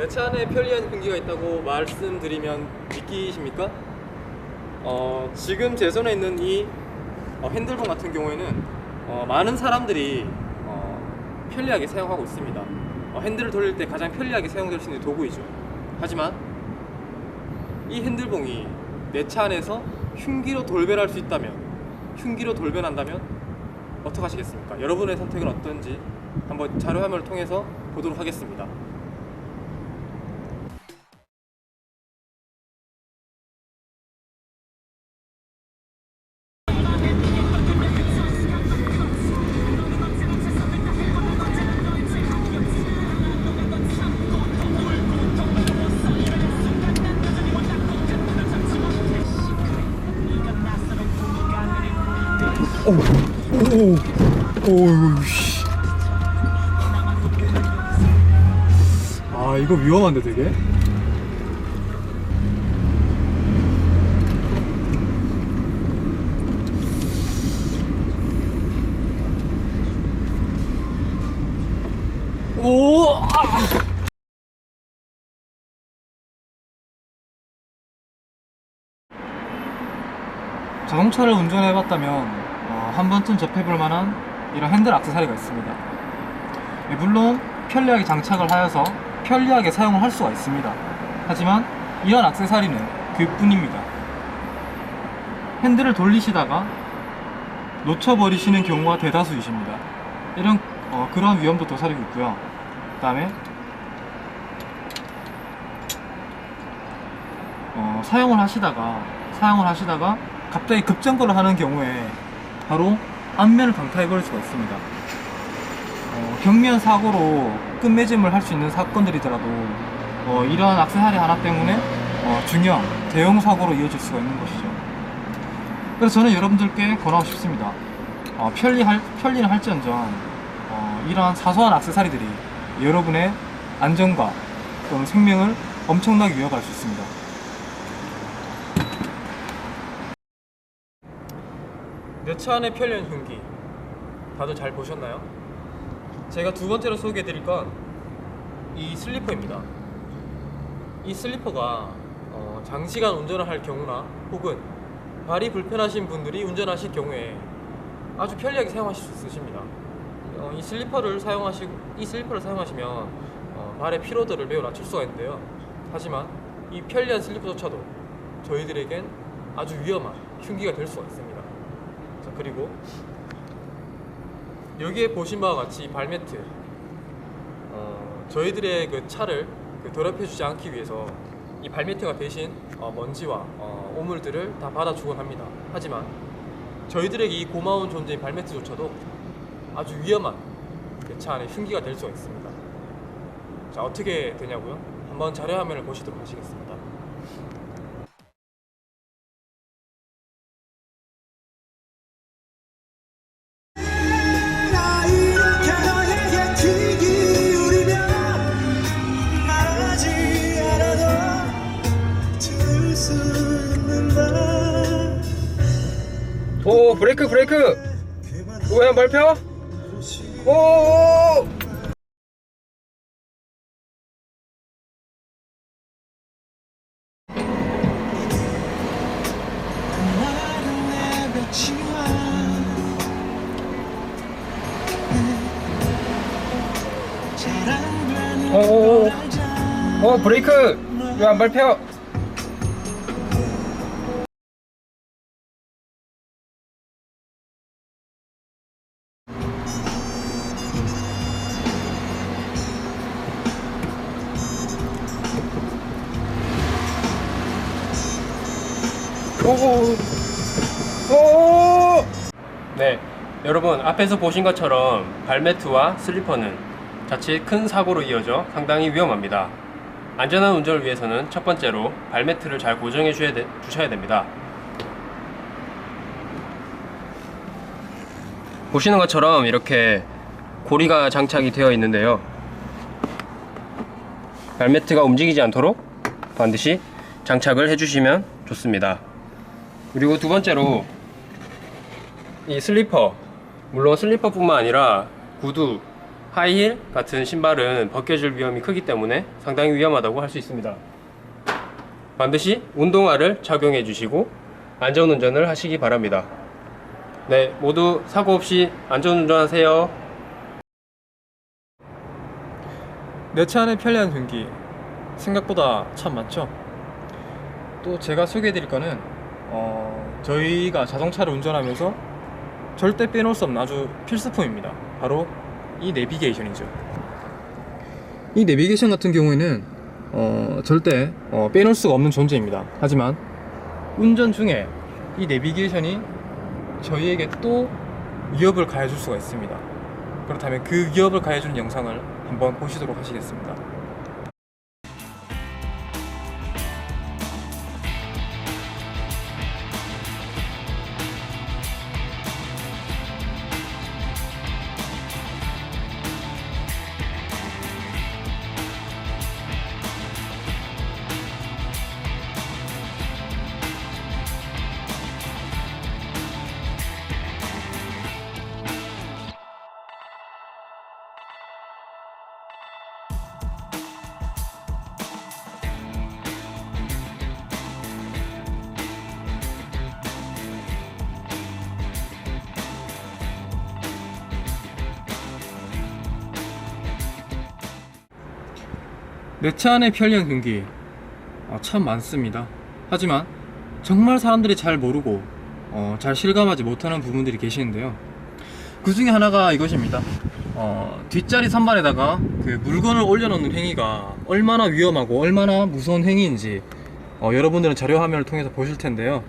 내차 안에 편리한 흉기가 있다고 말씀드리면 믿기십니까? 어, 지금 제 손에 있는 이 어, 핸들봉 같은 경우에는 어, 많은 사람들이 어, 편리하게 사용하고 있습니다. 어, 핸들을 돌릴 때 가장 편리하게 사용될 수 있는 도구이죠. 하지만 이 핸들봉이 내 차 안에서 흉기로 돌변할 수 있다면, 흉기로 돌변한다면 어떻게 하시겠습니까? 여러분의 선택은 어떤지 한번 자료 화면을 통해서 보도록 하겠습니다. 오우씨. 아, 이거 위험한데 되게? 오! 아! 자동차를 운전해봤다면 어, 한 번쯤 접해볼 만한 이런 핸들 액세서리가 있습니다. 예, 물론 편리하게 장착을 하여서 편리하게 사용을 할 수가 있습니다. 하지만 이런 액세서리는 그뿐입니다. 핸들을 돌리시다가 놓쳐버리시는 경우가 대다수이십니다. 이런 어, 그런 위험도 도사리고 있고요. 그 다음에 어, 사용을 하시다가 사용을 하시다가 갑자기 급정거를 하는 경우에 바로 안면을 강타해 버릴 수가 있습니다. 어, 경미한 사고로 끝맺음을 할 수 있는 사건들이더라도 어, 이러한 악세사리 하나 때문에 어, 중형 대형 사고로 이어질 수가 있는 것이죠. 그래서 저는 여러분들께 권하고 싶습니다. 어, 편리할 편리는 할지언정 어, 이러한 사소한 악세사리들이 여러분의 안전과 또는 생명을 엄청나게 위협할 수 있습니다. 내차 안의 편리한 흉기 다들 잘 보셨나요? 제가 두 번째로 소개해 드릴 건 이 슬리퍼입니다. 이 슬리퍼가 어, 장시간 운전을 할 경우나 혹은 발이 불편하신 분들이 운전하실 경우에 아주 편리하게 사용하실 수 있으십니다. 어, 이 슬리퍼를 사용하시고 이 슬리퍼를 사용하시면 어, 발의 피로도를 매우 낮출 수가 있는데요. 하지만 이 편리한 슬리퍼조차도 저희들에겐 아주 위험한 흉기가 될 수가 있습니다. 자 그리고 여기에 보신 바와 같이 이 발매트 어, 저희들의 그 차를 그 더럽혀주지 않기 위해서 이 발매트가 대신 어, 먼지와 어, 오물들을 다 받아주곤 합니다. 하지만 저희들에게 이 고마운 존재인 발매트조차도 아주 위험한 그 차 안에 흉기가 될 수가 있습니다. 자 어떻게 되냐고요? 한번 자료 화면을 보시도록 하시겠습니다. 수 있는다 오 브레이크 브레이크 왜안 밟혀? 오 오, 걸 알잖아 어 브레이크 왜안 밟혀? 네, 여러분 앞에서 보신 것처럼 발매트와 슬리퍼는 자칫 큰 사고로 이어져 상당히 위험합니다. 안전한 운전을 위해서는 첫 번째로 발매트를 잘 고정해 주셔야 됩니다. 보시는 것처럼 이렇게 고리가 장착이 되어 있는데요. 발매트가 움직이지 않도록 반드시 장착을 해주시면 좋습니다. 그리고 두 번째로 이 슬리퍼 물론 슬리퍼뿐만 아니라 구두 하이힐 같은 신발은 벗겨질 위험이 크기 때문에 상당히 위험하다고 할 수 있습니다. 반드시 운동화를 착용해 주시고 안전운전을 하시기 바랍니다. 네, 모두 사고 없이 안전운전하세요. 내 차 안의 편리한 경기 생각보다 참 많죠. 또 제가 소개해 드릴 거는 어, 저희가 자동차를 운전하면서 절대 빼놓을 수 없는 아주 필수품입니다. 바로 이 내비게이션이죠. 이 내비게이션 같은 경우에는 어, 절대 어, 빼놓을 수가 없는 존재입니다. 하지만 운전 중에 이 내비게이션이 저희에게 또 위협을 가해줄 수가 있습니다. 그렇다면 그 위협을 가해주는 영상을 한번 보시도록 하시겠습니다. 내차 안의 편리한 경기 어, 참 많습니다. 하지만 정말 사람들이 잘 모르고 어, 잘 실감하지 못하는 부분들이 계시는데요. 그 중에 하나가 이것입니다. 어, 뒷자리 선반에다가 그 물건을 올려놓는 행위가 얼마나 위험하고 얼마나 무서운 행위인지 어, 여러분들은 자료 화면을 통해서 보실 텐데요.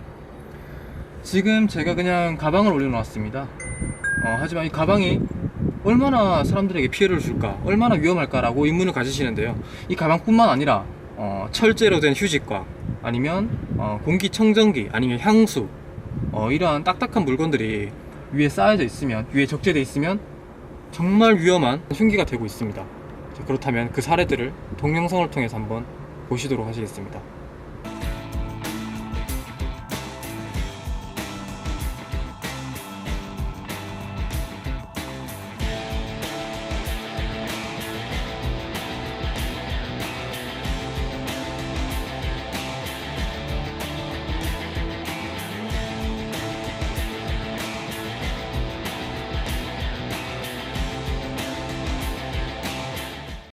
지금 제가 그냥 가방을 올려놓았습니다. 어, 하지만 이 가방이 얼마나 사람들에게 피해를 줄까, 얼마나 위험할까라고 의문을 가지시는데요. 이 가방뿐만 아니라 어, 철제로 된 휴지과, 아니면 어, 공기청정기, 아니면 향수, 어, 이러한 딱딱한 물건들이 위에 쌓여져 있으면, 위에 적재되어 있으면 정말 위험한 흉기가 되고 있습니다. 자, 그렇다면 그 사례들을 동영상을 통해서 한번 보시도록 하시겠습니다.